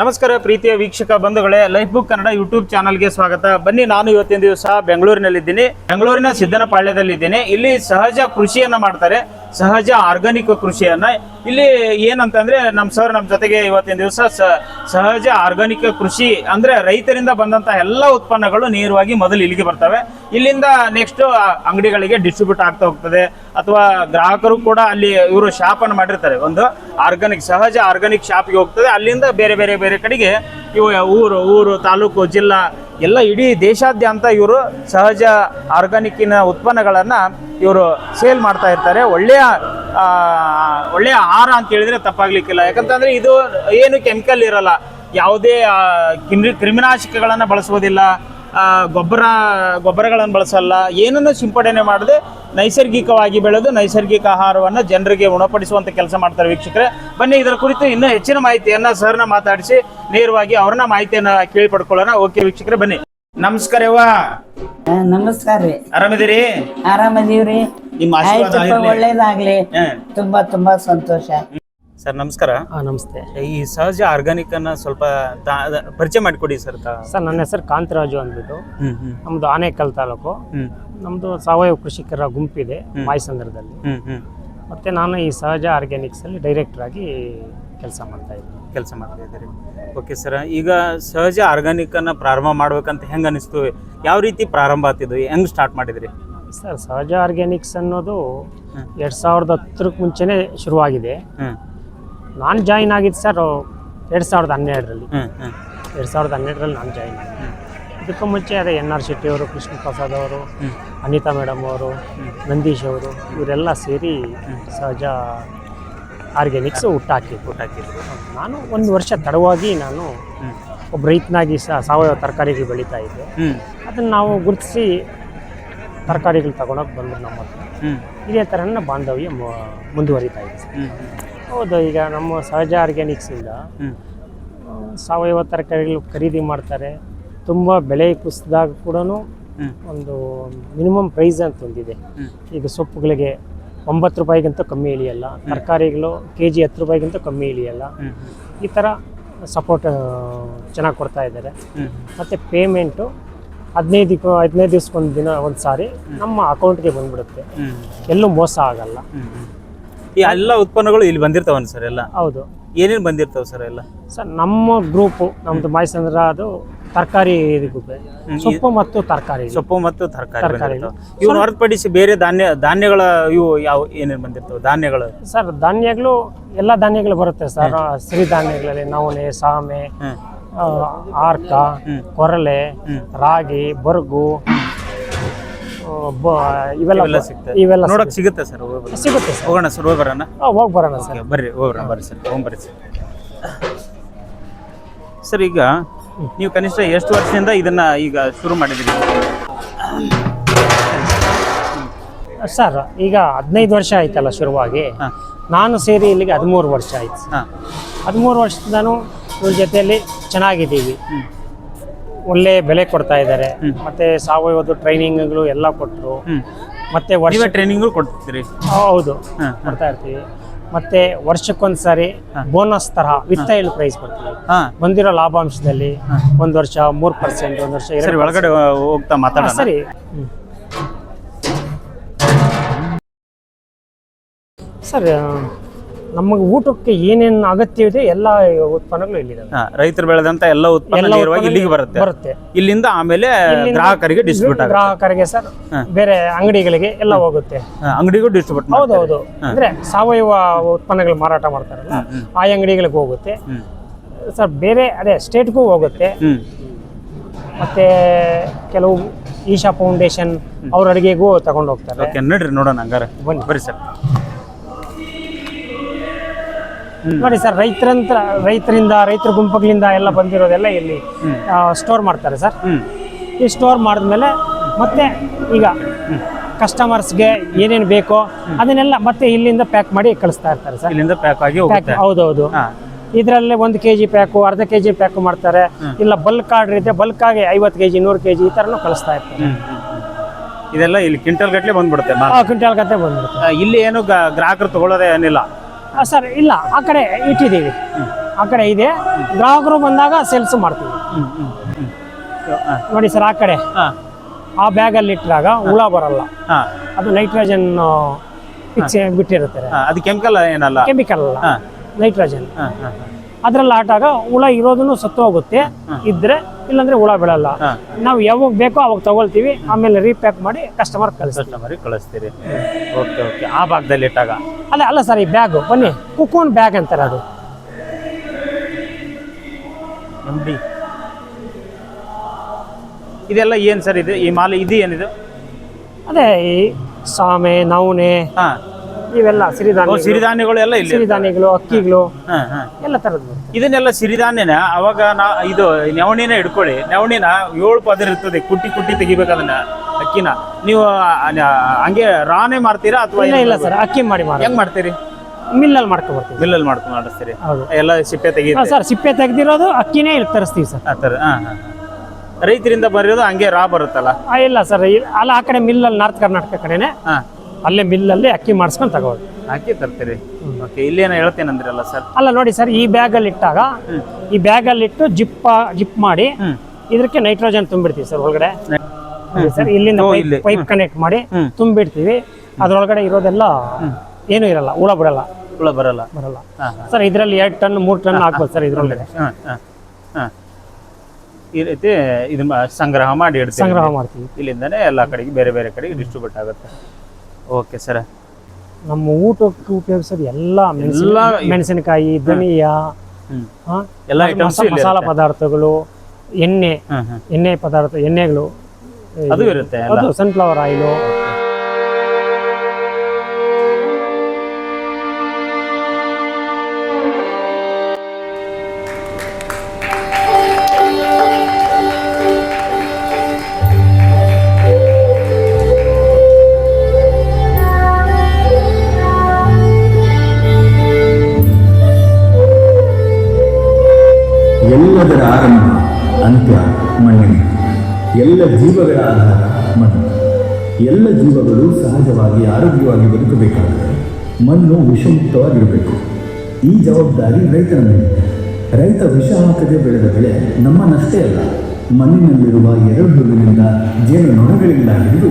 ನಮಸ್ಕಾರ ಪ್ರೀತಿಯ ವೀಕ್ಷಕ ಬಂಧುಗಳೇ ಲೈಫ್ ಬುಕ್ ಕನ್ನಡ ಯೂಟ್ಯೂಬ್ ಚಾನಲ್ಗೆ ಸ್ವಾಗತ. ಬನ್ನಿ, ನಾನು ಇವತ್ತಿನ ದಿವಸ ಬೆಂಗಳೂರಿನಲ್ಲಿದ್ದೀನಿ. ಬೆಂಗಳೂರಿನ ಸಿದ್ದನಪಾಳ್ಯದಲ್ಲಿದ್ದೀನಿ. ಇಲ್ಲಿ ಸಹಜ ಕೃಷಿಯನ್ನ ಮಾಡ್ತಾರೆ. ಸಹಜ ಆರ್ಗಾನಿಕ್ ಕೃಷಿಯನ್ನ. ಇಲ್ಲಿ ಏನಂತಂದ್ರೆ ನಮ್ಮ ಸರ್ ನಮ್ಮ ಜೊತೆಗೆ ಇವತ್ತಿನ ದಿವಸ ಸಹಜ ಆರ್ಗಾನಿಕ್ ಕೃಷಿ ಅಂದ್ರೆ ರೈತರಿಂದ ಬಂದಂತ ಎಲ್ಲ ಉತ್ಪನ್ನಗಳು ನೇರವಾಗಿ ಮೊದಲು ಇಲ್ಲಿಗೆ ಬರ್ತವೆ. ಇಲ್ಲಿಂದ ನೆಕ್ಸ್ಟ್ ಅಂಗಡಿಗಳಿಗೆ ಡಿಸ್ಟ್ರಿಬ್ಯೂಟ್ ಆಗ್ತಾ ಹೋಗ್ತದೆ. ಅಥವಾ ಗ್ರಾಹಕರು ಕೂಡ ಅಲ್ಲಿ ಇವರು ಶಾಪ್ ಅನ್ನು ಮಾಡಿರ್ತಾರೆ. ಒಂದು ಆರ್ಗಾನಿಕ್, ಸಹಜ ಆರ್ಗಾನಿಕ್ ಶಾಪ್ಗೆ ಹೋಗ್ತದೆ. ಅಲ್ಲಿಂದ ಬೇರೆ ಬೇರೆ ಬೇರೆ ಕಡೆಗೆ ಇವು ಊರು ಊರು, ತಾಲೂಕು, ಜಿಲ್ಲಾ ಎಲ್ಲ ಇಡೀ ದೇಶಾದ್ಯಂತ ಇವರು ಸಹಜ ಆರ್ಗಾನಿಕ್ಕಿನ ಉತ್ಪನ್ನಗಳನ್ನು ಇವರು ಸೇಲ್ ಮಾಡ್ತಾ ಇರ್ತಾರೆ. ಒಳ್ಳೆಯ ಒಳ್ಳೆಯ ಆಹಾರ ಅಂತ ಹೇಳಿದ್ರೆ ತಪ್ಪಾಗ್ಲಿಕ್ಕಿಲ್ಲ. ಯಾಕಂತಂದ್ರೆ ಇದು ಏನು ಕೆಮಿಕಲ್ ಇರಲ್ಲ. ಯಾವುದೇ ಕ್ರಿಮಿ, ಕ್ರಿಮಿನಾಶಕಗಳನ್ನು ಬಳಸೋದಿಲ್ಲ ಗೊಬ್ಬರ, ಗೊಬ್ಬರಗಳನ್ನು ಬಳಸಲ್ಲ. ಏನನ್ನು ಸಿಂಪಡಣೆ ಮಾಡದೆ ನೈಸರ್ಗಿಕವಾಗಿ ಬೆಳೆದು ನೈಸರ್ಗಿಕ ಆಹಾರವನ್ನು ಜನರಿಗೆ ಉಣಪಡಿಸುವಂಥ ಕೆಲಸ ಮಾಡ್ತಾರೆ ವೀಕ್ಷಕರೇ. ಬನ್ನಿ, ಇದರ ಕುರಿತು ಇನ್ನೂ ಹೆಚ್ಚಿನ ಮಾಹಿತಿಯನ್ನು ಸರ್ನ ಮಾತಾಡಿಸಿ, ನೇರವಾಗಿ ಅವ್ರನ್ನ ಮಾಹಿತಿಯನ್ನು ಕೇಳಿ ಪಡ್ಕೊಳ್ಳೋಣ ಓಕೆ ವೀಕ್ಷಕರೇ, ಬನ್ನಿ. ನಮಸ್ಕಾರ ಆ, ನಮಸ್ಕಾರ ರೀ. ಆರಾಮಿದ್ದೀರಿ? ಆರಾಮದೀವ್ರಿ. ನಿಮ್ಮ ಆಶೀರ್ವಾದ. ಒಳ್ಳೇದಾಗ್ಲಿ. ತುಂಬಾ ತುಂಬಾ ಸಂತೋಷ. ಸರ್ ನಮಸ್ಕಾರ. ನಮಸ್ತೆ. ಈ ಸಹಜ ಆರ್ಗಾನಿಕ್ ಅನ್ನ ಸ್ವಲ್ಪ ತಾ- ಅದ- ಪರಿಚಯ ಮಾಡಿಕೊಡಿ ಸರ್ ತಾ- ಸರ್ ನನ್ನ ಹೆಸರು ಕಾಂತರಾಜು ಅಂದ್ಬಿಟ್ಟು. ಹ್ಮ್ ಹ್ಮ್. ನಮ್ಮದು ಆನೇಕಲ್ ತಾಲೂಕು. ನಮ್ದು ನಮ್ಮದು ಸಾವಯವ ಕೃಷಿಕರ ಗುಂಪಿದೆ ಮಾಯಸಂದ್ರದಲ್ಲಿ. ಹ್ಮ್ ಹ್ಮ್. ಮತ್ತು ನಾನು ಈ ಸಹಜ ಆರ್ಗ್ಯಾನಿಕ್ಸಲ್ಲಿ ಡೈರೆಕ್ಟ್ರಾಗಿ ಕೆಲಸ ಮಾಡ್ತಾ ಇದ್ದೀನಿ. ಕೆಲಸ ಮಾಡ್ತಾ ಇದ್ದೀರಿ. ಓಕೆ ಸರ್ ಈಗ ಸಹಜ ಆರ್ಗಾನಿಕ್ ಅನ್ನ ಪ್ರಾರಂಭ ಮಾಡ್ಬೇಕಂತ ಹೆಂಗ ಅನಿಸ್ತು? ಯಾವ ರೀತಿ ಪ್ರಾರಂಭ ಆಗ್ತಿದ್ವು? ಹೆಂಗ್ ಸ್ಟಾರ್ಟ್ ಮಾಡಿದ್ರಿ? ಸರ್ ಸಹಜ ಆರ್ಗ್ಯಾನಿಕ್ಸ್ ಅನ್ನೋದು ಎರಡು ಸಾವಿರದ ಹತ್ತರಕ್ಕೆ ಮುಂಚೆನೇ ಶುರುವಾಗಿದೆ. ನಾನು ಜಾಯಿನ್ ಆಗಿದ್ದು ಸರ್ ಎರಡು ಸಾವಿರದ ಹನ್ನೆರಡರಲ್ಲಿ. ಎರಡು ಸಾವಿರದ ಹನ್ನೆರಡರಲ್ಲಿ ನಾನು ಜಾಯಿನ್ ಆಗಿದ್ದೆ. ಇದಕ್ಕೂ ಮುಂಚೆ ಅದೇ ಎನ್ ಆರ್ ಶೆಟ್ಟಿ ಅವರು ಕೃಷ್ಣ ಪ್ರಸಾದ್ ಅವರು ಅನಿತಾ ಮೇಡಮ್ ಅವರು ನಂದೀಶ್ ಅವರು ಇವರೆಲ್ಲ ಸೇರಿ ಸಹಜ ಆರ್ಗ್ಯಾನಿಕ್ಸ್ ಹುಟ್ಟಾಕಿದ್ರು ಊಟ ಹಾಕಿದ್ರಿ ನಾನು ಒಂದು ವರ್ಷ ತಡವಾಗಿ ನಾನು ಒಬ್ಬ ರೈತನಾಗಿ ಸಹ ಸಾವಯವ ತರಕಾರಿಗಳು ಬೆಳೀತಾ ಇದ್ದೆ. ಅದನ್ನು ನಾವು ಗುರುತಿಸಿ ತರಕಾರಿಗಳು ತಗೊಂಡೋಗಿ ಬಂದರು ನಮ್ಮ ಹತ್ರ. ಇದೇ ಥರನ ಬಾಂಧವ್ಯ ಮುಂದುವರಿತಾ ಇದೆ. ಹೌದು ಈಗ ನಮ್ಮ ಸಹಜ ಆರ್ಗ್ಯಾನಿಕ್ಸಿಂದ ಸಾವಯವ ತರಕಾರಿಗಳು ಖರೀದಿ ಮಾಡ್ತಾರೆ. ತುಂಬ ಬೆಲೆ ಕುಸಿದಾಗ ಕೂಡ ಒಂದು ಮಿನಿಮಮ್ ಪ್ರೈಸ್ ಅಂತ ಒಂದಿದೆ ಈಗ ಸೊಪ್ಪುಗಳಿಗೆ ಒಂಬತ್ತು ರೂಪಾಯಿಗಿಂತ ಕಮ್ಮಿ ಇಳಿಯಲ್ಲ. ತರಕಾರಿಗಳು ಕೆ ಜಿ ಹತ್ತು ರೂಪಾಯಿಗಿಂತ ಕಮ್ಮಿ ಇಳಿಯಲ್ಲ. ಈ ಥರ ಸಪೋರ್ಟ್ ಚೆನ್ನಾಗಿ ಕೊಡ್ತಾ ಇದ್ದಾರೆ. ಮತ್ತು ಪೇಮೆಂಟು ಹದಿನೈದು ಹದಿನೈದು ದಿವ್ಸಕ್ಕೊಂದು ದಿನ ಒಂದು ಸಾರಿ ನಮ್ಮ ಅಕೌಂಟ್ಗೆ ಬಂದ್ಬಿಡುತ್ತೆ. ಎಲ್ಲೂ ಮೋಸ ಆಗಲ್ಲ. ಈ ಎಲ್ಲ ಉತ್ಪನ್ನಗಳು ಇಲ್ಲಿ ಬಂದಿರ್ತಾವನ್ ಸರ್ ಎಲ್ಲ? ಹೌದು. ಏನೇನು ಬಂದಿರ್ತಾವೆ ಸರ್ ಎಲ್ಲ? ಸರ್ ನಮ್ಮ ಗ್ರೂಪು ನಮ್ಮದು ಮಾಯಸಂದ್ರ ಅದು ತರಕಾರಿ ಗ್ರೂಪೇ ಸೊಪ್ಪು ಮತ್ತು ತರಕಾರಿ. ಸೊಪ್ಪು ಮತ್ತು ತರಕಾರಿ ತರಕಾರಿಗಳು. ಬಂದಿರ್ತಾವ. ಹೊರತುಪಡಿಸಿ ಬೇರೆ ಧಾನ್ಯ ಧಾನ್ಯಗಳ ಇವು ಯಾವ ಏನೇನು ಬಂದಿರ್ತವೆ? ಧಾನ್ಯಗಳು. ಸರ್ ಧಾನ್ಯಗಳು ಎಲ್ಲ ಧಾನ್ಯಗಳು ಬರುತ್ತೆ ಸರ್. ಸಿರಿಧಾನ್ಯಗಳಲ್ಲಿ ನವಣೆ ಸಾಮೆ ಹ್ಮ್. ಆ, ಆರ್ಕ. ಕೊರಲೆ ರಾಗಿ ಬರ್ಗು ಆ, ಬ- ಇವೆಲ್ಲ ಇವೆಲ್ಲ ಸಿಗ್ತದೆ. ಇವೆಲ್ಲ ನೋಡಕ್ ಸಿಗುತ್ತೆ ಸರ್ ಹೋಗ್ಬರೋಣ. ಸಿಗುತ್ತೆ ಸರ್. ಹೋಗೋಣ ಸರ್ ಹೋಗಿ ಬರೋಣ. ಹೋಗಿ ಬರೋಣ ಸರ್. ಬರ್ರಿ ಹೋಗ್ಬರೋಣ ಬರ್ರಿ ಸರ್ ಹೋಗ್ಬರ್ರಿ ಸರ್. ಸರ್ ಈಗ ನೀವು ಕನಿಷ್ಠ ಎಷ್ಟು ವರ್ಷದಿಂದ ಇದನ್ನ ಈಗ ಶುರು ಮಾಡಿದ್ರಿ ಸರ್ ಈಗ ಹದಿನೈದು ವರ್ಷ ಆಯ್ತಲ್ಲ ಶುರುವಾಗಿ. ನಾನು ಸೇರಿ ಇಲ್ಲಿಗೆ ಹದಿಮೂರು ವರ್ಷ ಆಯ್ತು. ಹದಿಮೂರು ವರ್ಷದಿಂದನೂ ಇವ್ರ ಜೊತೆಯಲ್ಲಿ ಚೆನ್ನಾಗಿದ್ದೀವಿ. ಒಳ್ಳೆ ಬೆಲೆ ಕೊಡ್ತಾ ಇದ್ದಾರೆ. ಮತ್ತೆ ಸಾವಯವದ ಟ್ರೈನಿಂಗ್ಗಳು ಎಲ್ಲ ಕೊಟ್ಟರು. ಮತ್ತೆ ವರ್ಷ ಟ್ರೈನಿಂಗ್ ಕೊಡ್ತೀರಿ ಹೌದು. ಕೊಡ್ತಾ ಇರ್ತೀವಿ. ಮತ್ತೆ ವರ್ಷಕ್ಕೊಂದ್ಸರಿ ಬೋನಸ್ ತರಹ ವಿತ್ ಇಲ್ ಪ್ರೈಸ್ ಕೊಡ್ತೀವಿ ಬಂದಿರೋ ಲಾಭಾಂಶದಲ್ಲಿ ಒಂದು ವರ್ಷ ಮೂರ್ ಪರ್ಸೆಂಟ್ ಒಂದು ವರ್ಷ ಎರಡು ಒಳಗಡೆ ಹೋಗ್ತಾ ಮಾತಾಡ ಸರಿ. ಸರ್ ನಮಗೆ ಊಟಕ್ಕೆ ಏನೇನು ಅಗತ್ಯ ಇದೆ ಎಲ್ಲ ಉತ್ಪನ್ನಗಳು ಇಲ್ಲಿದ್ದಾವೆ. ಹಾ, ರೈತರು ಬೆಳೆದಂತ ಎಲ್ಲ ಉತ್ಪನ್ನ ಎಲ್ಲ ನೇರವಾಗಿ ಇಲ್ಲಿಗೆ ಬರುತ್ತೆ. ಬರುತ್ತೆ. ಇಲ್ಲಿಂದ ಆಮೇಲೆ ಇಲ್ಲಿಂದ ಗ್ರಾಹಕರಿಗೆ ಡಿಸ್ಟ್ರಿಬ್ಯೂಟ್ ಆಗುತ್ತೆ. ಗ್ರಾಹಕರಿಗೆ ಸರ್ ಬೇರೆ ಅಂಗಡಿಗಳಿಗೆ ಎಲ್ಲ ಹೋಗುತ್ತೆ. ಹಾ, ಅಂಗಡಿಗೂ ಡಿಸ್ಟ್ರಿಬ್ಯೂಟ್ ಹೌದು ಹೌದು ಅಂದ್ರೆ ಸಾವಯವ ಉತ್ಪನ್ನಗಳು ಮಾರಾಟ ಮಾಡ್ತಾರಲ್ಲ ಆ ಅಂಗಡಿಗಳಿಗೆ ಹೋಗುತ್ತೆ. ಹ್ಮ್. ಸರ್ ಬೇರೆ ಅದೇ ಸ್ಟೇಟ್ಗೂ ಹೋಗುತ್ತೆ. ಹ್ಮ್. ಮತ್ತೆ ಕೆಲವು ಈಶಾ ಫೌಂಡೇಶನ್ ಅವ್ರ ಅಡಿಗೆಗೂ ತಗೊಂಡು ಹೋಗ್ತಾರೆ ಓಕೆ ನಡ್ರಿ ನೋಡೋಣ ಹಂಗಾರೆ. ಬನ್ನಿ. ಬರ್ರಿ ಸರ್. ನೋಡಿ ಸರ್ ರೈತರಂತ ರೈತರಿಂದ ರೈತರ ಗುಂಪುಗಳಿಂದ ಎಲ್ಲ ಬಂದಿರೋದೆಲ್ಲ ಇಲ್ಲಿ ಸ್ಟೋರ್ ಮಾಡ್ತಾರೆ ಸರ್. ಈ ಸ್ಟೋರ್ ಮಾಡಿದ್ಮೇಲೆ ಮತ್ತೆ ಈಗ ಕಸ್ಟಮರ್ಸ್ಗೆ ಏನೇನು ಬೇಕೋ ಅದನ್ನೆಲ್ಲ ಮತ್ತೆ ಇಲ್ಲಿಂದ ಪ್ಯಾಕ್ ಮಾಡಿ ಕಳಿಸ್ತಾ ಇರ್ತಾರೆ ಸರ್. ಇಲ್ಲಿಂದ ಪ್ಯಾಕ್ ಆಗಿ ಹೌದೌದು. ಇದರಲ್ಲೇ ಒಂದು ಕೆ ಜಿ ಪ್ಯಾಕು ಅರ್ಧ ಕೆ ಜಿ ಪ್ಯಾಕು ಮಾಡ್ತಾರೆ ಇಲ್ಲ ಬಲ್ಕ್ ಆರ್ಡರ್ ಇದೆ ಬಲ್ಕ್ ಆಗಿ ಐವತ್ತು ಕೆ ಜಿ ನೂರು ಕೆ ಜಿ ಈ ಥರನೂ ಕಳಿಸ್ತಾ ಇರ್ತಾರೆ. ಇದೆಲ್ಲ ಇಲ್ಲಿ ಕ್ವಿಂಟಲ್ ಗಟ್ಟಲೆ ಬಂದ್ಬಿಡುತ್ತೆ ಕ್ವಿಂಟಲ್ ಗತೆ ಬಂದ್ಬಿಡುತ್ತೆ. ಇಲ್ಲಿ ಏನು ಗ್ರಾಹಕರು ತಗೊಳ್ಳೋದೇ ಏನಿಲ್ಲ. ಸರ್ ಇಲ್ಲ ಆ ಕಡೆ ಇಟ್ಟಿದ್ದೀವಿ. ಆ ಕಡೆ ಇದೆ. ಗ್ರಾಹಕರು ಬಂದಾಗ ಸೇಲ್ಸ್ ಮಾಡ್ತೀವಿ. ನೋಡಿ ಸರ್ ಆ ಕಡೆ ಆ ಬ್ಯಾಗಲ್ಲಿ ಇಟ್ಟಾಗ ಹುಳ ಬರಲ್ಲ. ಅದು ನೈಟ್ರೋಜನ್ ಬಿಟ್ಟಿರುತ್ತೆ. ಅದು ಕೆಮಿಕಲ್ ಏನಲ್ಲ? ಕೆಮಿಕಲ್ ಅಲ್ಲ. ನೈಟ್ರೋಜನ್ ಹಾಂ ಹಾಂ. ಅದ್ರಲ್ಲಿ ಆಟಾಗ ಹುಳ ಇರೋದನ್ನು ಸತ್ತು ಹೋಗುತ್ತೆ. ಇದ್ರೆ ಇಲ್ಲಾಂದ್ರೆ ಹುಳ ಬೀಳಲ್ಲ. ನಾವು ಯಾವಾಗ ಬೇಕೋ ಅವಾಗ ತಗೊಳ್ತೀವಿ. ಆಮೇಲೆ ರೀಪ್ಯಾಕ್ ಮಾಡಿ ಕಸ್ಟಮರ್ ಕಳಿಸ್ತೀವಿ. ಕಳಿಸ್ತೀರಿ. ಓಕೆ ಓಕೆ ಆ ಭಾಗದಲ್ಲಿ ಇಟ್ಟಾಗ? ಅಲ್ಲ ಅಲ್ಲ ಸರ್ ಈ ಬ್ಯಾಗು ಬನ್ನಿ. ಕುಕೋನ್ ಬ್ಯಾಗ್ ಅಂತಾರೆ ಅದು. ಡಿ ಇದೆಲ್ಲ ಏನು ಸರ್ ಇದು? ಈ ಮಾಲೆ ಇದು ಏನಿದು? ಅದೇ ಈ ಸಾಮೆ ನವಣೆ ಹಾಂ. ಇವೆಲ್ಲ ಸಿರಿಧಾನ್ಯ ಸಿರಿಧಾನ್ಯಗಳು ಎಲ್ಲ ಇಲ್ಲಿ ಸಿರಿಧಾನ್ಯಗಳು ಅಕ್ಕಿಗಳು ಹಾಂ ಹಾಂ. ಎಲ್ಲ ಬರುತ್ತೆ. ಇದನ್ನೆಲ್ಲ ಸಿರಿಧಾನ್ಯನ ಅವಾಗ ನಾ ಇದು ನೆವಣಿನ ಹಿಡ್ಕೊಳ್ಳಿ. ನೆವಣಿನ ಏಳು ಪದರ್ ಇರ್ತದೆ. ಕುಟ್ಟಿ ಕುಟ್ಟಿ ತೆಗಿಬೇಕು ಅದನ್ನ ಅಕ್ಕಿನ. ನೀವು ಹಂಗೆ ರಾನೇ ಮಾಡ್ತೀರಾ ಅಥವಾ ಇಲ್ಲ ಇಲ್ಲ ಸರ್ ಅಕ್ಕಿ ಮಾಡಿ ಹೆಂಗ್ ಮಾಡ್ತೀರಿ? ಮಿಲ್ಲಲ್ಲಿ ಮಾಡ್ಕೊಂಡು ಬರ್ತೀವಿ. ಮಿಲ್ಲಲ್ಲಿ ಮಾಡ್ಕೊಂಡು ಮಾಡಿಸ್ತೀರಿ. ಹೌದು. ಎಲ್ಲ ಸಿಪ್ಪೆ ತೆಗಿ ಸರ್ ಸಿಪ್ಪೆ ತೆಗ್ದಿರೋದು ಅಕ್ಕಿನೇ ಇಲ್ಲಿ ತರಿಸ್ತೀವಿ ಸರ್. ಆ ಥರ ಹಾಂ ಹಾಂ ರೈತರಿಂದ ಬರೆಯೋದು ಹಂಗೆ ರಾ ಬರುತ್ತಲ್ಲ? ಆ, ಇಲ್ಲ ಸರ್ ಅಲ್ಲ ಆ ಕಡೆ ಮಿಲ್ಲಲ್ಲಿ ನಾರ್ತ್ ಕರ್ನಾಟಕ ಕಡೆನೆ ಹಾಂ. ಅಲ್ಲೇ ಮಿಲ್ಲಲ್ಲಿ ಅಕ್ಕಿ ಮಾಡಿಸ್ಕೊಂಡು ತಗೋದು ಅಕ್ಕಿ ತರ್ತೀರಿ. ಓಕೆ ಇಲ್ಲೇನೋ ಹೇಳ್ತೇನಂದ್ರಲ್ಲ ಸರ್ ಅಲ್ಲ ನೋಡಿ ಸರ್ ಈ ಬ್ಯಾಗಲ್ಲಿ ಇಟ್ಟಾಗ. ಈ ಬ್ಯಾಗಲ್ಲಿ ಇಟ್ಟು ಜಿಪ್ ಜಿಪ್ ಮಾಡಿ ಇದಕ್ಕೆ ನೈಟ್ರೋಜನ್ ತುಂಬಿಡ್ತೀವಿ ಸರ್ ಒಳಗಡೆ. ಸರ್ ಇಲ್ಲಿಂದ ಪೈಪ್ ಕನೆಕ್ಟ್ ಮಾಡಿ. ತುಂಬಿಡ್ತೀವಿ. ಅದ್ರೊಳಗಡೆ ಇರೋದೆಲ್ಲ ಏನೂ ಇರಲ್ಲ ಹುಳ ಬಿಡಲ್ಲ ಹುಳ ಬರಲ್ಲ. ಬರಲ್ಲ. ಸರ್ ಇದರಲ್ಲಿ ಎರಡು ಟನ್ ಮೂರು ಟನ್ ಹಾಕ್ಬೋದು ಸರ್ ಇದ್ರೊಳಗಡೆ. ಹಾಂ ಹಾಂ ಹಾಂ. ಈ ರೀತಿ ಇದನ್ನ ಸಂಗ್ರಹ ಮಾಡಿ ಸಂಗ್ರಹ ಮಾಡ್ತೀವಿ. ಇಲ್ಲಿಂದನೇ ಎಲ್ಲ ಕಡೆಗೆ ಬೇರೆ ಬೇರೆ ಕಡೆಗೆ ಡಿಸ್ಟ್ರಿಬ್ಯೂಟ್ ಆಗುತ್ತೆ. Okay sir. ನಮ್ಮ ಊಟಕ್ಕೆ ಉಪಯೋಗಿಸೋದು ಎಲ್ಲ ಎಲ್ಲ ಮೆಣಸಿನಕಾಯಿ ಧನಿಯಾ ಎಲ್ಲ ಮಸಾಲ ಪದಾರ್ಥಗಳು ಎಣ್ಣೆ ಎಣ್ಣೆ ಪದಾರ್ಥ ಎಣ್ಣೆಗಳು ಅದು ಇರುತ್ತೆ ಅದು ಸನ್ಫ್ಲವರ್ ಆಯಿಲು ಎಲ್ಲ ಜೀವಗಳ ಆಧಾರ. ಮಣ್ಣು. ಎಲ್ಲ ಜೀವಗಳು ಸಹಜವಾಗಿ ಆರೋಗ್ಯವಾಗಿ ಬದುಕಬೇಕಾದರೆ ಮಣ್ಣು ವಿಷಮುಕ್ತವಾಗಿರಬೇಕು. ಈ ಜವಾಬ್ದಾರಿ ರೈತನ ಮೇಲಿದೆ ರೈತ ವಿಷ ಹಾಕದೆ ಬೆಳೆದ ಬೆಳೆ ನಮ್ಮನ್ನಷ್ಟೇ ಅಲ್ಲ, ಮಣ್ಣಿನಲ್ಲಿರುವ ಎರೆಹುಳುವಿನಿಂದ ಜೇನು ನೊಣಗಳಿಂದ ಹಿಡಿದು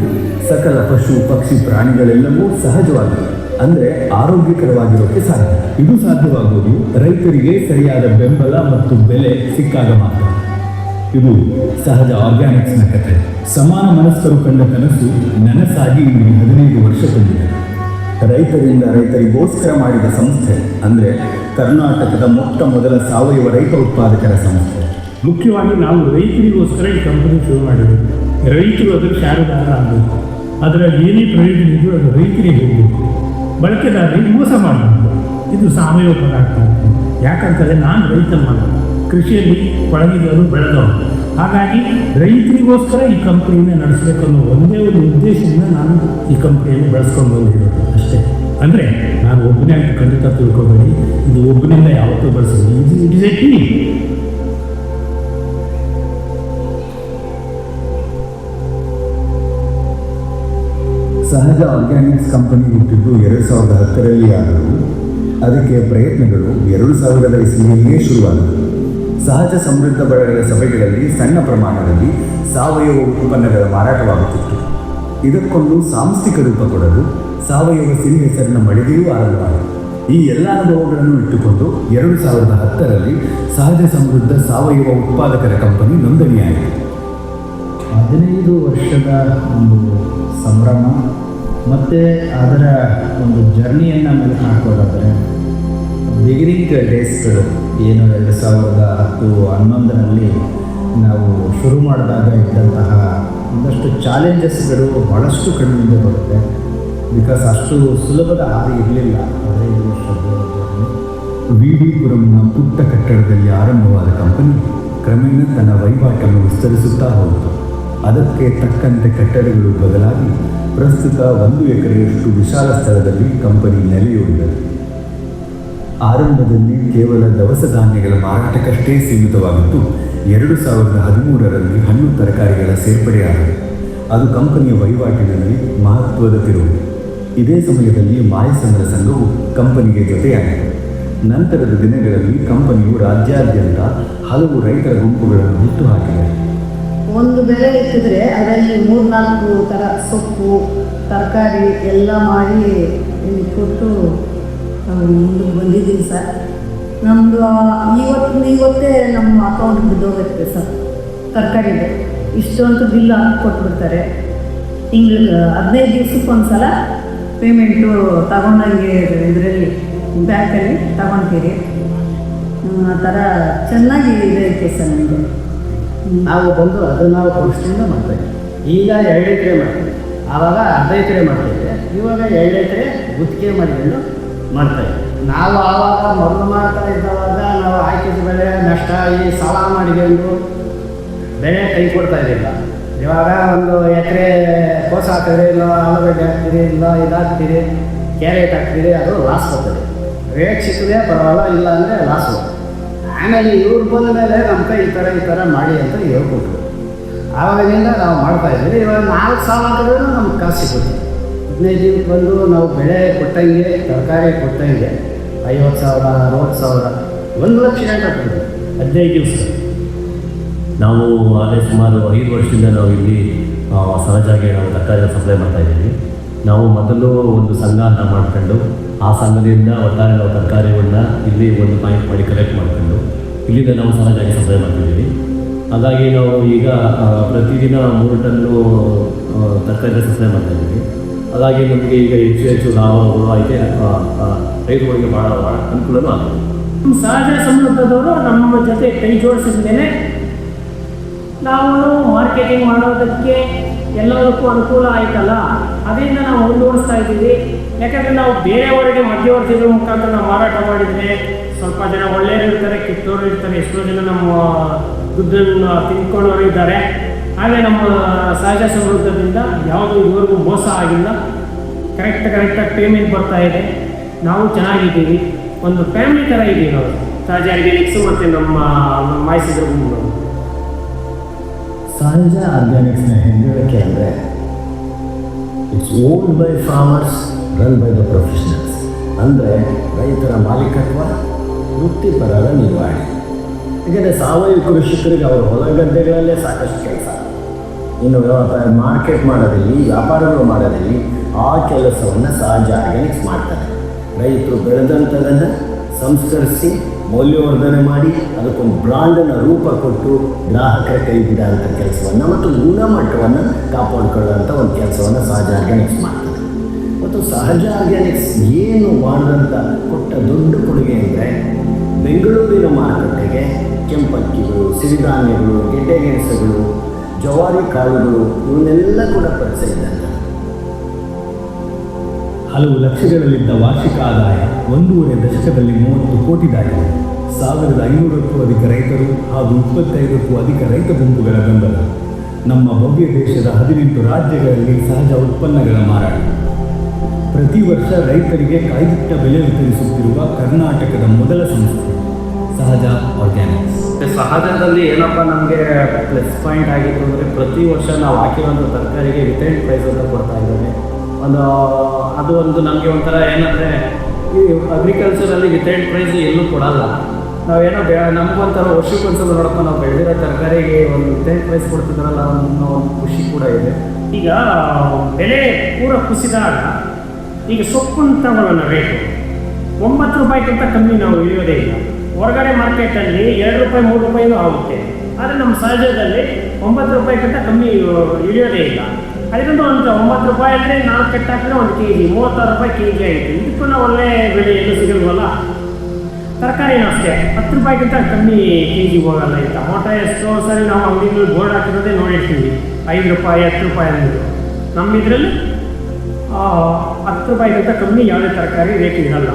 ಸಕಲ ಪಶು, ಪಕ್ಷಿ, ಪ್ರಾಣಿಗಳೆಲ್ಲವೂ ಸಹಜವಾಗಿ, ಅಂದರೆ ಆರೋಗ್ಯಕರವಾಗಿರೋಕ್ಕೆ ಸಾಧ್ಯ. ಇದು ಸಾಧ್ಯವಾಗುವುದು ರೈತರಿಗೆ ಸರಿಯಾದ ಬೆಂಬಲ ಮತ್ತು ಬೆಲೆ ಸಿಕ್ಕಾಗ ಮಾತ್ರ. ಇದು ಸಹಜ ಆರ್ಗ್ಯಾನಿಕ್ಸ್ನ ಕಥೆ ಸಮಾನ ಮನಸ್ಕರು ಕಂಡ ಕನಸು ನನಸಾಗಿ ಇಲ್ಲಿ ಹದಿನೈದು ವರ್ಷ ತುಂಬಿದೆ ರೈತರಿಂದ ರೈತರಿಗೋಸ್ಕರ ಮಾಡಿದ ಸಂಸ್ಥೆ, ಅಂದ್ರೆ ಕರ್ನಾಟಕದ ಮೊಟ್ಟ ಮೊದಲ ಸಾವಯವ ರೈತ ಉತ್ಪಾದಕರ ಸಂಸ್ಥೆ. ಮುಖ್ಯವಾಗಿ ನಾವು ರೈತರಿಗೋಸ್ಕರ ಈ ಕಂಪನಿ ಶುರು ಮಾಡಿದ್ವಿ. ರೈತರು ಅದರ ಶಾರದಾರ ಆಗಬೇಕು. ಅದರ ಏನೇ ಪ್ರಯೋಜನ ಇದ್ರೂ ಅದು ರೈತರಿಗೆ ಹೋಗಬೇಕು. ಬಳಕೆದಾರರಿಗೆ ಮೋಸ ಮಾಡಬೇಕು ಇದು ಸಾವಯವ ಪದಾರ್ಥ ಯಾಕಂತಂದರೆ ನಾನು ರೈತ ಮಗ ಕೃಷಿಯಲ್ಲಿ ಪಳಗಿದವರು ಬೆಳೆದವರು. ಹಾಗಾಗಿ ರೈತರಿಗೋಸ್ಕರ ಈ ಕಂಪ್ನಿಯನ್ನು ನಡೆಸಬೇಕು ಅನ್ನೋ ಒಂದೇ ಒಂದು ಉದ್ದೇಶದಿಂದ ನಾನು ಈ ಕಂಪ್ನಿಯನ್ನು ಬೆಳೆಸ್ಕೊಂಡು ಬಂದಿರೋದು ಅಷ್ಟೇ. ಅಂದರೆ ನಾನು ಒಬ್ಬನೇ ಅಂತ ಖಂಡಿತ ತಿಳ್ಕೊಬೇಡಿ, ಇದು ಒಬ್ಬನಿಂದ ಯಾವತ್ತೂ ಬಳಸೋದು ಇದು it is a team. Sahaja Organics company ಹುಟ್ಟಿದ್ದು ಎರಡು ಸಾವಿರದ ಹತ್ತರಲ್ಲಿ ಆದರೂ ಅದಕ್ಕೆ ಪ್ರಯತ್ನಗಳು ಎರಡು ಸಾವಿರದ ಇಸ್ವಿಯಲ್ಲಿಯೇ ಶುರುವಾದವು. ಸಹಜ ಸಮೃದ್ಧ ಬಳಗದ ಸಭೆಗಳಲ್ಲಿ ಸಣ್ಣ ಪ್ರಮಾಣದಲ್ಲಿ ಸಾವಯವ ಉತ್ಪನ್ನಗಳ ಮಾರಾಟವಾಗುತ್ತಿತ್ತು. ಇದಕ್ಕೊಂದು ಸಾಂಸ್ಥಿಕ ರೂಪ ಕೊಡಲು ಸಾವಯವ ಸಿರಿ ಹೆಸರಿನ ಮಳಿಗೆಯೂ ಆರಂಭವಾಯಿತು. ಈ ಎಲ್ಲ ಅನುಭವಗಳನ್ನು ಇಟ್ಟುಕೊಂಡು ಎರಡು ಸಾವಿರದ ಹತ್ತರಲ್ಲಿ ಸಹಜ ಸಮೃದ್ಧ ಸಾವಯವ ಉತ್ಪಾದಕರ ಕಂಪನಿ ನೋಂದಣಿಯಾಯಿತು. ಹದಿನೈದು ವರ್ಷದ ಒಂದು ಸಂಭ್ರಮ, ಮತ್ತು ಅದರ ಒಂದು ಜರ್ನಿಯನ್ನು ಮೇಲೆ ಹಾಕೋದಾದರೆ ಬಿಗಿನಿಂಗ್ ಡೇಸ್ಗಳು ಏನು ಎರಡು ಸಾವಿರದ ಹತ್ತು ಹನ್ನೊಂದರಲ್ಲಿ ನಾವು ಶುರು ಮಾಡಿದಾಗ ಇದ್ದಂತಹ ಒಂದಷ್ಟು ಚಾಲೆಂಜಸ್ಗಳು ಭಾಳಷ್ಟು ಕಣ್ಣಿಂದ ಬರುತ್ತೆ. ಬಿಕಾಸ್ ಅಷ್ಟು ಸುಲಭದ ಹಾದಿ ಇರಲಿಲ್ಲ. ಹದಿನೈದು ವಿ ಡಿ ಪುರಂನ ಪುಟ್ಟ ಕಟ್ಟಡದಲ್ಲಿ ಆರಂಭವಾದ ಕಂಪನಿ ಕ್ರಮೇಣ ತನ್ನ ವಹಿವಾಟನ್ನು ವಿಸ್ತರಿಸುತ್ತಾ ಹೋಯಿತು. ಅದಕ್ಕೆ ತಕ್ಕಂತೆ ಕಟ್ಟಡಗಳು ಬದಲಾಗಿ ಪ್ರಸ್ತುತ ಒಂದು ಎಕರೆಯಷ್ಟು ವಿಶಾಲ ಸ್ಥಳದಲ್ಲಿ ಕಂಪನಿ ನೆಲೆಯೂರಿದೆ ಆರಂಭದಲ್ಲಿ ಕೇವಲ ದವಸ ಧಾನ್ಯಗಳ ಮಾರಾಟಕ್ಕಷ್ಟೇ ಸೀಮಿತವಾಗಿದ್ದು ಎರಡು ಸಾವಿರದ ಹದಿಮೂರರಲ್ಲಿ ಹಣ್ಣು ತರಕಾರಿಗಳ ಸೇರ್ಪಡೆಯಾಗಿದೆ. ಅದು ಕಂಪನಿಯ ವಹಿವಾಟಿನಲ್ಲಿ ಮಹತ್ವದ ತಿರುವು. ಇದೇ ಸಮಯದಲ್ಲಿ ಮಾಯಸಂದ್ರ ಸಂಘವು ಕಂಪನಿಗೆ ಜೊತೆಯಾಗಿದೆ. ನಂತರದ ದಿನಗಳಲ್ಲಿ ಕಂಪನಿಯು ರಾಜ್ಯಾದ್ಯಂತ ಹಲವು ರೈತರ ಗುಂಪುಗಳನ್ನು ಹುಟ್ಟುಹಾಕಿದೆ. ಒಂದು ಬೆಲೆ ಇಟ್ಟಿದ್ರೆ ಅದರಲ್ಲಿ ಮೂರ್ನಾಲ್ಕು ಥರ ಸೊಪ್ಪು, ತರಕಾರಿ ಎಲ್ಲ ಮಾಡಿ ಕೊಟ್ಟು ಮುಂದಕ್ಕೆ ಬಂದಿದ್ದೀನಿ ಸರ್. ನಮ್ಮದು ಇವತ್ತಿನ ಇವತ್ತೇ ನಮ್ಮ ಅಕೌಂಟ್ ಬಿದ್ದೋಗುತ್ತೆ ಸರ್. ತರಕಾರಿದು ಇಷ್ಟು ಅಂತ ಬಿಲ್ ಕೊಟ್ಬಿಡ್ತಾರೆ. ತಿಂಗಳು ಹದಿನೈದು ದಿವ್ಸಕ್ಕೆ ಒಂದು ಸಲ ಪೇಮೆಂಟು ತಗೊಂಡಂಗೆ ಇದರಲ್ಲಿ, ಬ್ಯಾಂಕಲ್ಲಿ ತಗೊತೀರಿ. ಆ ಥರ ಚೆನ್ನಾಗಿ ಇದೈತೆ ಸರ್ ನಮಗೆ ನಾವು ಬಂದು ಅದನ್ನು ನಾವು ಕೊಡಿಸ್ತೀವಿ ಮಾಡ್ತೇವೆ. ಈಗ ಎರಡು ಎಕರೆ ಮಾಡ್ತೀವಿ. ಆವಾಗ ಅರ್ಧ ಎಕರೆ ಮಾಡ್ತಾಯಿದ್ದೆ ಇವಾಗ ಎರಡು ಎಕರೆ ಗುತ್ತಿಗೆ ಮಾಡಿಕೊಂಡು ಮಾಡ್ತಾಯಿದ್ವಿ ನಾವು ಆವಾಗ ಮೊದಲು ಮಾಡ್ತಾ ಇದ್ದವಾಗ ನಾವು ಹಾಕಿದ ಬೆಳೆ ನಷ್ಟ ಈ ಸಾಲ ಮಾಡಿಕೊಂಡು ಬೆಳೆ ಕೈ ಕೊಡ್ತಾ ಇರಲಿಲ್ಲ. ಇವಾಗ ಒಂದು ಎಕರೆ ಕೋಸ ಹಾಕಿದ್ರೆ ಇಲ್ಲ, ಆಲೂಗಡ್ಡೆ ಹಾಕ್ತೀರಿ, ಇಲ್ಲ ಇದಾಗ್ತೀರಿ ಕ್ಯಾರೆಟ್ ಹಾಕ್ತೀರಿ, ಅದು ಲಾಸ್ ಬರ್ತದೆ. ರೇಟ್ ಸಿಕ್ಕಿದೆ ಪರವಾಗಿಲ್ಲ, ಇಲ್ಲ ಅಂದರೆ ಲಾಸ್ ಹೋಗ್ತದೆ ಆಮೇಲೆ ಇವ್ರು ಬಂದ ಮೇಲೆ ನಮ್ಮ ಕೈ ಈ ಥರ ಈ ಥರ ಮಾಡಿ ಅಂತ ಹೇಳ್ಕೊಟ್ರು. ಆವಾಗಿಂದ ನಾವು ಮಾಡ್ತಾ ಇದ್ದೀವಿ. ಇವಾಗ ನಾಲ್ಕು ಸಾಲ ಹಾಕಿದ್ರೂ ನಮ್ಗೆ ಕಾಸು ಸಿಗುತ್ತೆ. ಹದಿನೈದು ದಿನಕ್ಕೆ ಬಂದು ನಾವು ಬೆಳೆ ಕೊಟ್ಟಂಗೆ, ತರಕಾರಿ ಕೊಟ್ಟಂಗೆ, ಐವತ್ತು ಸಾವಿರ, ಅರವತ್ತು ಸಾವಿರ, ಒಂದು ಲಕ್ಷ ಆಗ್ತದೆ. ಹದಿನೈದು ದಿವಸ. ನಾವು ಅದೇ ಸುಮಾರು ಐದು ವರ್ಷದಿಂದ ನಾವು ಇಲ್ಲಿ ಸಹಜವಾಗಿ ನಾವು ತರಕಾರಿ ಸಪ್ಲೈ ಮಾಡ್ತಾ ಇದ್ದೀವಿ. ನಾವು ಮೊದಲು ಒಂದು ಸಂಘ ಅಂತ ಮಾಡ್ಕೊಂಡು, ಆ ಸಂಘದಿಂದ ಒಟ್ಟಾರೆ ನಾವು ತರಕಾರಿಗಳನ್ನ ಇಲ್ಲಿ ಒಂದು ಪಾಯಿಂಟ್ ಮಾಡಿ ಕಲೆಕ್ಟ್ ಮಾಡಿಕೊಂಡು, ಇಲ್ಲಿಂದ ನಾವು ಸಹಜಾಗಿ ಸಪ್ಲೈ ಮಾಡ್ತಿದ್ದೀವಿ. ಹಾಗಾಗಿ ನಾವು ಈಗ ಪ್ರತಿದಿನ ಮೂರು ಟನ್ನು ತರಕಾರಿ ಸಪ್ಲೈ ಮಾಡ್ತಾ ಇದ್ದೀವಿ. ಹಾಗಾಗಿ ನಮಗೆ ಈಗ ಹೆಚ್ಚು ಹೆಚ್ಚು ಲಾಭಗಳು ಅಥವಾ ರೈತರುಗಳಿಗೆ ಭಾಳ ಭಾಳ ಅನುಕೂಲನೂ ಆಗಿದೆ. ನಮ್ಮ ಸಹಜ ಸಂಬಂಧದವರು ನಮ್ಮ ಜೊತೆ ಕೈ ಜೋಡಿಸಿದ ಮೇಲೆ ನಾವು ಮಾರ್ಕೆಟಿಂಗ್ ಮಾಡೋದಕ್ಕೆ ಎಲ್ಲದಕ್ಕೂ ಅನುಕೂಲ ಆಯ್ತಲ್ಲ? ಅದರಿಂದ ನಾವು ಮುಂದುವರಿಸ್ತಾ ಇದ್ದೀವಿ. ಯಾಕಂದರೆ ನಾವು ಬೇರೆಯವರಿಗೆ ಮಧ್ಯವರ್ತಿಗಳ ಮುಖಾಂತರ ನಾವು ಮಾರಾಟ ಮಾಡಿದರೆ ಸ್ವಲ್ಪ ಜನ ಒಳ್ಳೆಯವರು ಇರ್ತಾರೆ, ಕೆಟ್ಟವರು ಇರ್ತಾರೆ, ಎಷ್ಟೋ ಜನ ನಮ್ಮ ದುಡ್ಡನ್ನು ತಿನ್ಕೊಳ್ಳೋರು ಇದ್ದಾರೆ. ಹಾಗೆ ನಮ್ಮ ಸಹಜ ಸಮೃದ್ಧದಿಂದ ಯಾವುದೂ ಇವರೆಗೂ ಮೋಸ ಆಗಿಲ್ಲ. ಕರೆಕ್ಟ್ ಕರೆಕ್ಟಾಗಿ ಪೇಮೆಂಟ್ ಬರ್ತಾ ಇದೆ. ನಾವು ಚೆನ್ನಾಗಿದ್ದೀವಿ. ಒಂದು ಫ್ಯಾಮಿಲಿ ಥರ ಇದ್ದೀವಿ ನಾವು. ಸಹಜ ಆರ್ಗ್ಯಾನಿಕ್ಸು ಮತ್ತು ನಮ್ಮ ಮೈಸೂರು ಸಹಜ ಆರ್ಗ್ಯಾನಿಕ್ಸ್ನ ಹೆಗ್ಗಳಿಕೆ ಅಂದರೆ it's own by farmers run by the professionals ಅಂದರೆ ರೈತರ ಮಾಲೀಕತ್ವ ವೃತ್ತಿಪರರ ನಿರ್ವಹಣೆ. ಯಾಕೆಂದರೆ ಸಾವಯವ ಕೃಷಿಕರಿಗೆ ಅವರ ಹೊಲ ಗದ್ದೆಗಳಲ್ಲೇ ಸಾಕಷ್ಟು ಕೆಲಸ. ಇನ್ನು ವ್ಯವಹಾರ ಮಾರ್ಕೆಟ್ ಮಾಡೋದಲ್ಲಿ ವ್ಯಾಪಾರಗಳು ಮಾಡೋದಲ್ಲಿ ಆ ಕೆಲಸವನ್ನು ಸಹಜ ಆರ್ಗ್ಯಾನಿಕ್ಸ್ ಮಾಡ್ತಾರೆ. ರೈತರು ಬೆಳೆದಂಥದನ್ನು ಸಂಸ್ಕರಿಸಿ ಮೌಲ್ಯವರ್ಧನೆ ಮಾಡಿ, ಅದಕ್ಕೊಂದು ಬ್ರಾಂಡನ್ನು ರೂಪ ಕೊಟ್ಟು ಗ್ರಾಹಕರ ಕೈ ಬಿಡೋಂಥ ಕೆಲಸವನ್ನು ಮತ್ತು ಗುಣಮಟ್ಟವನ್ನು ಕಾಪಾಡಿಕೊಳ್ಳುವಂಥ ಒಂದು ಕೆಲಸವನ್ನು ಸಹಜ ಆರ್ಗ್ಯಾನಿಕ್ಸ್ ಮಾಡ್ತಾರೆ. ಮತ್ತು ಸಹಜ ಆರ್ಗ್ಯಾನಿಕ್ಸ್ ಏನು ಮಾಡಿದಂಥ ಕೊಟ್ಟ ದೊಡ್ಡ ಕೊಡುಗೆ ಅಂದರೆ, ಬೆಂಗಳೂರಿನ ಮಾರುಕಟ್ಟೆಗೆ ಕೆಂಪಕ್ಕಿಗಳು, ಸಿರಿಧಾನ್ಯಗಳು ಗೆಡ್ಡೆಗೆಣಸುಗಳು ಜವಾರಿ ಕಾಳುಗಳು, ಇವನ್ನೆಲ್ಲ ಕೂಡ ಪರಿಚಯಿಸಿದ್ದಾರೆ ಹಲವು ಲಕ್ಷಗಳಲ್ಲಿದ್ದ ವಾರ್ಷಿಕ ಆದಾಯ ಒಂದೂವರೆ ದಶಕದಲ್ಲಿ ಮೂವತ್ತು ಕೋಟಿ ದಾಟಿದೆ. ಸಾವಿರದ ಐನೂರಕ್ಕೂ ಅಧಿಕ ರೈತರು ಹಾಗೂ ಇಪ್ಪತ್ತೈದಕ್ಕೂ ಅಧಿಕ ರೈತ ಗುಂಪುಗಳ ಬೆಂಬಲ. ನಮ್ಮ ಭವ್ಯ ದೇಶದ ಹದಿನೆಂಟು ರಾಜ್ಯಗಳಲ್ಲಿ ಸಹಜ ಉತ್ಪನ್ನಗಳ ಮಾರಾಟ. ಪ್ರತಿ ವರ್ಷ ರೈತರಿಗೆ ಕಾಯ್ದಿಟ್ಟ ಬೆಲೆ ವಿತರಿಸುತ್ತಿರುವ ಕರ್ನಾಟಕದ ಮೊದಲ ಸಂಸ್ಥೆ, ಸಹಜ ಆರ್ಗ್ಯಾನಿಕ್ಸ್ ಸಹಜದಲ್ಲಿ ಏನಪ್ಪ ನಮಗೆ ಪ್ಲಸ್ ಪಾಯಿಂಟ್ ಆಗಿತ್ತು ಅಂದರೆ ಪ್ರತಿ ವರ್ಷ ನಾವು ಹಾಕಿರೋಂಥ ತರಕಾರಿಗೆ ರಿಟೈನ್ ಪ್ರೈಸ್ ಅಂತ ಕೊಡ್ತಾ ಇದ್ದಾರೆ ಒಂದು, ಅದು ಒಂದು ನಮಗೆ ಒಂಥರ ಏನಂದರೆ ಈ ಅಗ್ರಿಕಲ್ಚರಲ್ಲಿ ರಿಟೈನ್ ಪ್ರೈಸ್ ಎಲ್ಲೂ ಕೊಡಲ್ಲ. ನಾವೇನೋ ಬೆ, ನಮಗೊಂಥರ ವರ್ಷಕ್ಕೊಂದ್ಸಲ ನೋಡಪ್ಪ ನಾವು ಬೆಳೆದಿರೋ ತರಕಾರಿಗೆ ಒಂದು ರಿಟೈನ್ ಪ್ರೈಸ್ ಕೊಡ್ತಿದ್ರಲ್ಲ, ಅನ್ನೋ ಒಂದು ಖುಷಿ ಕೂಡ ಇದೆ. ಈಗ, ಬೆಲೆ ಪೂರ ಕುಸಿದಾಗ ಈಗ ಸೊಪ್ಪು ಅಂತ ರೇಟು ಒಂಬತ್ತು ರೂಪಾಯಿಗಿಂತ ಕಮ್ಮಿ ನಾವು ಇಳಿಯೋದೇ ಇಲ್ಲ. ಹೊರಗಡೆ ಮಾರ್ಕೆಟಲ್ಲಿ ಎರಡು ರೂಪಾಯಿ, ಮೂರು ರೂಪಾಯಿನೂ ಆಗುತ್ತೆ. ಆದರೆ ನಮ್ಮ ಸಹಜದಲ್ಲಿ ಒಂಬತ್ತು ರೂಪಾಯಿಗಿಂತ ಕಮ್ಮಿ ಇಳಿಯೋದೇ ಇಲ್ಲ. ಅದರಿಂದ ಒಂದು ಒಂಬತ್ತು ರೂಪಾಯಿ ಅಂದರೆ ನಾಲ್ಕು ಕೆಟ್ಟ ಹಾಕಿದ್ರೆ ಒಂದು ಕೆ ಜಿ ಮೂವತ್ತಾರು ರೂಪಾಯಿ ಕೆ ಜಿ ಆಯಿತು. ಇದಕ್ಕೂ ನಾವು ಒಳ್ಳೆ ಬೆಲೆ ಎಲ್ಲೂ ಸಿಗಲ್ವಲ್ಲ? ತರಕಾರಿನೂ ಅಷ್ಟೇ. ಹತ್ತು ರೂಪಾಯಿಗಿಂತ ಕಮ್ಮಿ ಕೆ ಜಿ ಹೋಗಲ್ಲ ಈ ಟೊಮೊಟೊ ಎಷ್ಟೋ ಸರಿ ನಾವು ಅಂಗಡಿಗಳು ಬೋರ್ಡ್ ಹಾಕಿರೋದೇ ನೋಡಿರ್ತೀವಿ. ಐದು ರೂಪಾಯಿ, ಹತ್ತು ರೂಪಾಯಿ ಅಂದರು ನಮ್ಮ ಇದರಲ್ಲಿ ಹತ್ತು ರೂಪಾಯಿಗಿಂತ ಕಮ್ಮಿ ಯಾವುದೇ ತರಕಾರಿ ರೇಟ್ ಇರಲ್ಲ.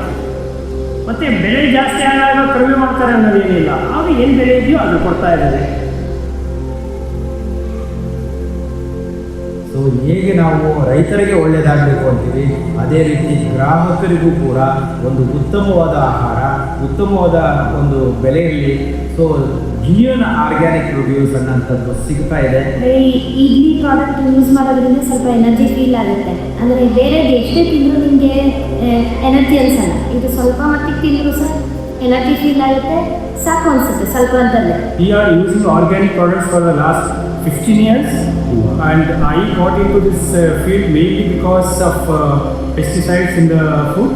ಮತ್ತು ಬೆಳೆ ಜಾಸ್ತಿ ಆದಾಗ ಕಡಿಮೆ ಮಾಡ್ತಾರೆ ಅನ್ನೋದೇನಿಲ್ಲ ಆಗ ಏನು ಬೆಲೆ ಇದೆಯೋ ಅದು ಕೊಡ್ತಾ ಇದ್ದಾರೆ. ಸೊ ಹೇಗೆ ನಾವು ರೈತರಿಗೆ ಒಳ್ಳೆಯದಾಗಬೇಕು ಅಂತೀವಿ? ಅದೇ ರೀತಿ ಗ್ರಾಹಕರಿಗೂ ಕೂಡ ಒಂದು ಉತ್ತಮವಾದ ಆಹಾರ, ಉತ್ತಮವಾದ ಒಂದು ಬೆಲೆಯಲ್ಲಿ ಸೊ ಜಿಯೋನ ಆರ್ಗ್ಯಾನಿಕ್ ಪ್ರೊಡ್ಯೂಸ್ ಅನ್ನೋಂಥದ್ದು ಸಿಗ್ತಾ ಇದೆ? ಈ ಇಡ್ಲಿ ಪ್ರಾಡಕ್ಟ್ ಯೂಸ್ ಮಾಡೋದ್ರಿಂದ ಸ್ವಲ್ಪ ಎನರ್ಜಿ ಫೀಲ್ ಆಗುತ್ತೆ. ಅಂದರೆ ಬೇರೆ ಎಷ್ಟೇ ತಿಂದರೂ ನಿಮಗೆ ಎನರ್ಜಿ ಅನ್ಸಲ್ಲ. ಇದು ಸ್ವಲ್ಪ ಮಟ್ಟಿಗೆ ತಿಂದರೂ ಸಹ ಎನರ್ಜಿ ಫೀಲ್ ಆಗುತ್ತೆ. ಸಾಕು ಅನಿಸುತ್ತೆ ಸ್ವಲ್ಪ ಅಂತಲ್ಲೇ We are using organic products for the last 15 years, and I got into this this field mainly because of pesticides pesticides in the food.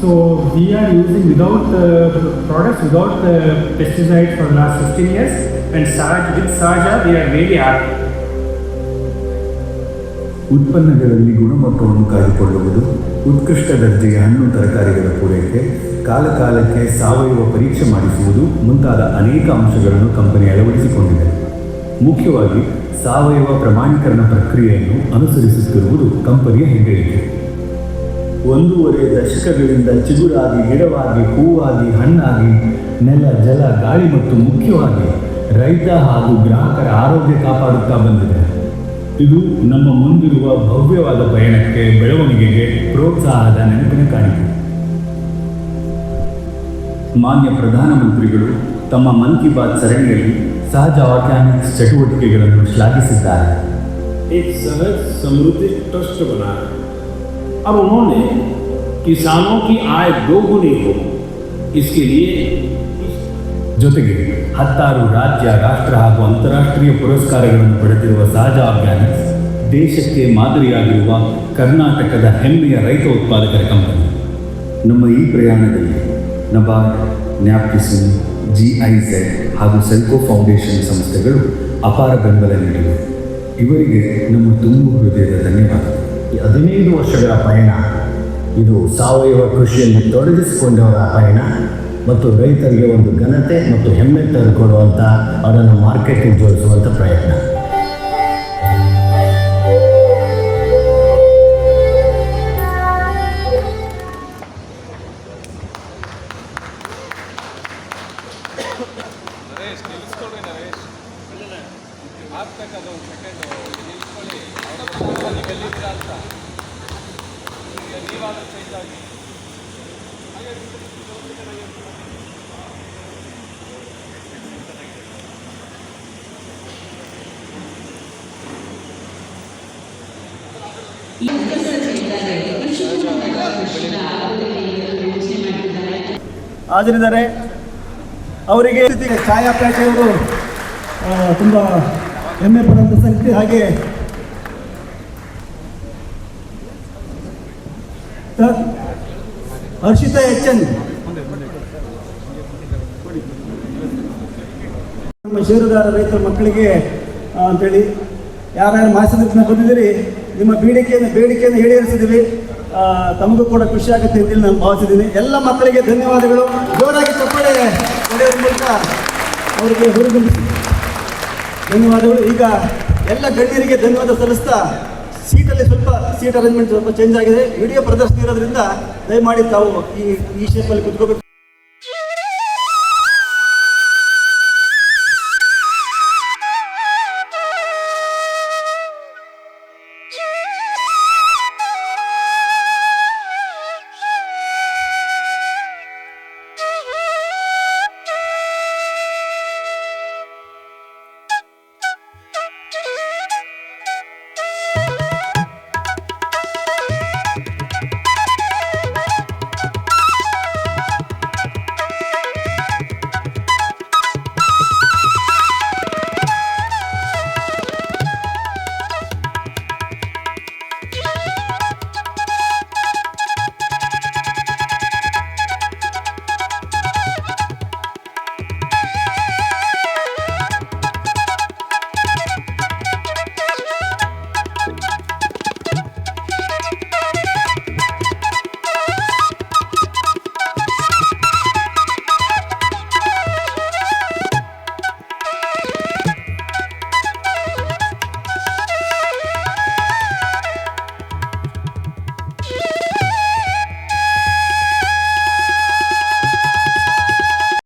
So we are using without the products without the pesticides for last 15 years, and Saj, with Saja we are very happy. ಉತ್ಪನ್ನಗಳಲ್ಲಿ ಗುಣಮಟ್ಟವನ್ನು ಕಾಯ್ದುಕೊಳ್ಳುವುದು ಉತ್ಕೃಷ್ಟ ದರ್ಜೆಯ ಹಣ್ಣು ತರಕಾರಿಗಳ ಪೂರೈಕೆ ಕಾಲಕಾಲಕ್ಕೆ ಸಾವಯವ ಪರೀಕ್ಷೆ ಮಾಡಿಸುವುದು ಮುಂತಾದ ಅನೇಕ ಅಂಶಗಳನ್ನು ಕಂಪನಿ ಅಳವಡಿಸಿಕೊಂಡಿದೆ. ಮುಖ್ಯವಾಗಿ ಸಾವಯವ ಪ್ರಮಾಣೀಕರಣ ಪ್ರಕ್ರಿಯೆಯನ್ನು ಅನುಸರಿಸುತ್ತಿರುವುದು ಕಂಪನಿಯ ಹೆಗ್ಗಳಿಕೆ ಒಂದೂವರೆ ದಶಕಗಳಿಂದ ಚಿಗುರಾಗಿ ಗಿಡವಾಗಿ ಹೂವಾಗಿ ಹಣ್ಣಾಗಿ ನೆಲ ಜಲ ಗಾಳಿ ಮತ್ತು ಮುಖ್ಯವಾಗಿ ರೈತ ಹಾಗೂ ಗ್ರಾಹಕರ ಆರೋಗ್ಯ ಕಾಪಾಡುತ್ತಾ ಬಂದಿದೆ ಇದು ನಮ್ಮ ಮುಂದಿರುವ ಭವ್ಯವಾದ ಪಯಣಕ್ಕೆ ಬೆಳವಣಿಗೆಗೆ ಪ್ರೋತ್ಸಾಹದ ನೆನಪಿನ ಕಾಣಿಕೆ ಮಾನ್ಯ ಪ್ರಧಾನಮಂತ್ರಿಗಳು ತಮ್ಮ ಮನ್ ಕಿ ಬಾತ್ ಸರಣಿಯಲ್ಲಿ ಸಹಜ ಆರ್ಗ್ಯಾನಿಕ್ಸ್ ಚಟುವಟಿಕೆಗಳನ್ನು ಶ್ಲಾಘಿಸಿದ್ದಾರೆ एक सहज समृद्धि ट्रस्ट बनाया अब उन्होंने किसानों की आय दोगुनी हो इसके लिए ಜೊತೆಗೆ ಹತ್ತಾರು ರಾಜ್ಯ ರಾಷ್ಟ್ರ ಹಾಗೂ ಅಂತಾರಾಷ್ಟ್ರೀಯ ಪುರಸ್ಕಾರಗಳನ್ನು ಪಡೆದಿರುವ ಸಹಜ ಆರ್ಗ್ಯಾನಿಕ್ಸ್ ದೇಶಕ್ಕೆ ಮಾದರಿಯಾಗಿರುವ ಕರ್ನಾಟಕದ ಹೆಮ್ಮೆಯ ರೈತ ಉತ್ಪಾದಕರ ಕಂಪನಿ ನಮ್ಮ ಈ ಪ್ರಯಾಣದಲ್ಲಿ ನಬಾರ್ಡ್ ನ್ಯಾಪ್ಕಿಸನ್ ಜಿ ಐ ಝೆಡ್ ಹಾಗೂ ಸೆಲ್ಕೋ ಫೌಂಡೇಶನ್ ಸಂಸ್ಥೆಗಳು ಅಪಾರ ಬೆಂಬಲ ನೀಡಿವೆ ಇವರಿಗೆ ನಮ್ಮ ತುಂಬು ಹೃದಯದ ಧನ್ಯವಾದ ಈ ಹದಿನೈದು ವರ್ಷಗಳ ಪಯಣ. ಇದು ಸಾವಯವ ಕೃಷಿಯಲ್ಲಿ ತೊಡಗಿಸಿಕೊಂಡವರ ಪಯಣ ಮತ್ತು ರೈತರಿಗೆ ಒಂದು ಘನತೆ ಮತ್ತು ಹೆಮ್ಮೆ ತಂದುಕೊಡುವಂಥ ಅದನ್ನು ಮಾರ್ಕೆಟಿಗೆ ಜೋಡಿಸುವಂಥ ಪ್ರಯತ್ನ. ಹಾಜರಿದ್ದಾರೆ. ಅವರಿಗೆ ಛಾಯಾ ಅವರು ತುಂಬ ಹೆಮ್ಮೆ ಪಡುವಂಥ ಸಂಗತಿ ಹಾಗೆ. ಹರ್ಷಿತಾ ಎಚ್.ಎನ್. ನಮ್ಮ ಷೇರುದಾರ ರೈತರ ಮಕ್ಕಳಿಗೆ ಅಂತೇಳಿ, ಯಾರ್ಯಾರು ಮಾಸದ ಬಂದಿದ್ದೀರಿ ನಿಮ್ಮ ಬೇಡಿಕೆಯನ್ನು ಬೇಡಿಕೆಯನ್ನು ಈಡೇರಿಸಿದ್ದೀವಿ. ತಮಗೂ ಕೂಡ ಖುಷಿ ಆಗುತ್ತೆ ಅಂತೇಳಿ ನಾನು ಭಾವಿಸಿದ್ದೀನಿ. ಎಲ್ಲ ಮಕ್ಕಳಿಗೆ ಧನ್ಯವಾದಗಳು. ಜೋರಾಗಿ ಚಪ್ಪಳೆ ಮೂಲಕ ಅವರಿಗೆ ಹುರಿದುಂಬಿಸಿ. ಧನ್ಯವಾದಗಳು. ಈಗ ಎಲ್ಲ ಗಣ್ಯರಿಗೆ ಧನ್ಯವಾದ ಸಲ್ಲಿಸ್ತಾ ಸೀಟಲ್ಲಿ ಸ್ವಲ್ಪ ಸೀಟ್ ಅರೇಂಜ್ಮೆಂಟ್ ಸ್ವಲ್ಪ ಚೇಂಜ್ ಆಗಿದೆ. ವಿಡಿಯೋ ಪ್ರದರ್ಶನ ಇರೋದ್ರಿಂದ ದಯಮಾಡಿ ತಾವು ಈ ಈ ಶೇಪಲ್ಲಿ ಕುತ್ಕೋಬೇಕು.